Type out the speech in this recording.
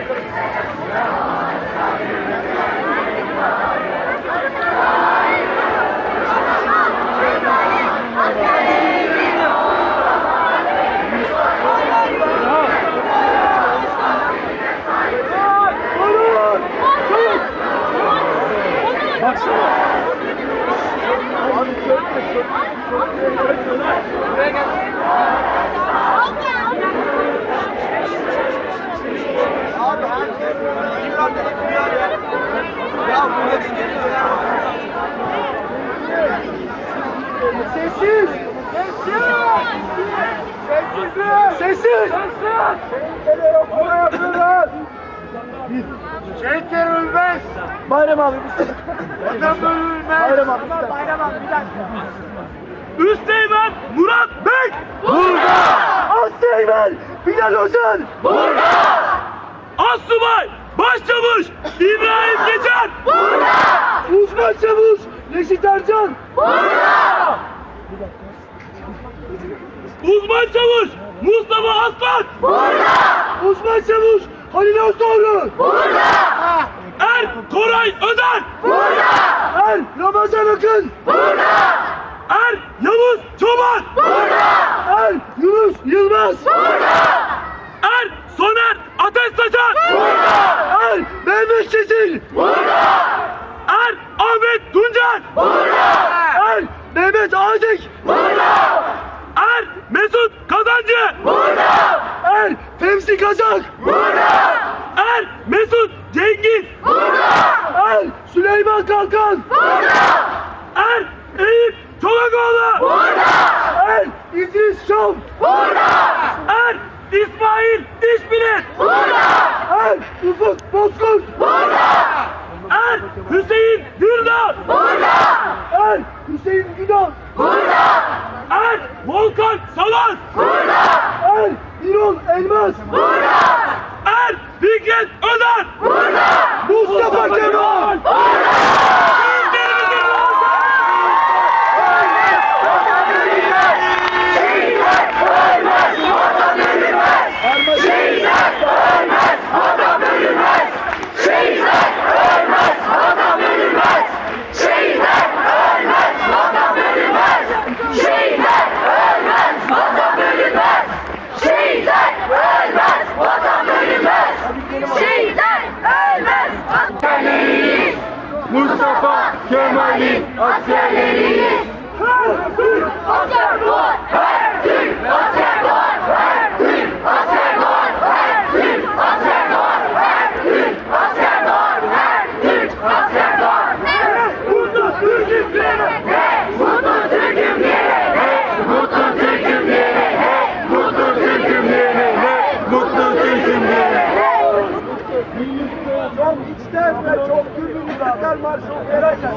Sessiz! Sessiz! Sessiz! Şeker ölmez! Bayram abi Adam ölmez! Bayram abi Bayram abi bir dakika. Üsteğmen Murat Bek! Burada! Asteğmen! Bilal Ozan! Burada! Assubay Başçavuş İbrahim Geçer! Uzman Çavuş! Reşit Ercan! Uzman Çavuş Mustafa Aslan! Uzman Çavuş! Halil Özdoğru! Er Koray Özer! Er Ramazan Akın! Er Yavuz Çoban! Er Yunus Yılmaz! Er Soner Ateş Saçar! Er Mehmet Çetin! Er Ahmet Tuncer! Er Mehmet Adik! Er Mesut Kazancı! Fevzi Kazak! Er Mesut Cengiz! Er Süleyman Kalkan! Er Eyüp Çolakoğlu! Er İdris Şam! Er İsmail İşbilir! Er Ufuk Bozkurt! Er Hüseyin Gürdal! Er Hüseyin Günal! Er Volkan Salas! Er Birol Elmas! Er Fikret Özer! Mustafa Kemal! Kemal'in askerleriyiz. Her Türk asker doğar, her Türk asker doğar, her Türk asker doğar, her Türk asker doğar, her Türk asker doğar, her Türk asker doğar. Ne mutlu Türk'üm diyene, ne mutlu Türk'üm diyene, ne mutlu Türk'üm diyene, ne mutlu Türk'üm diyene, ne mutlu Türk'üm diyene. Çok içten ve çok gürlü İstiklal Marşı okuyacak.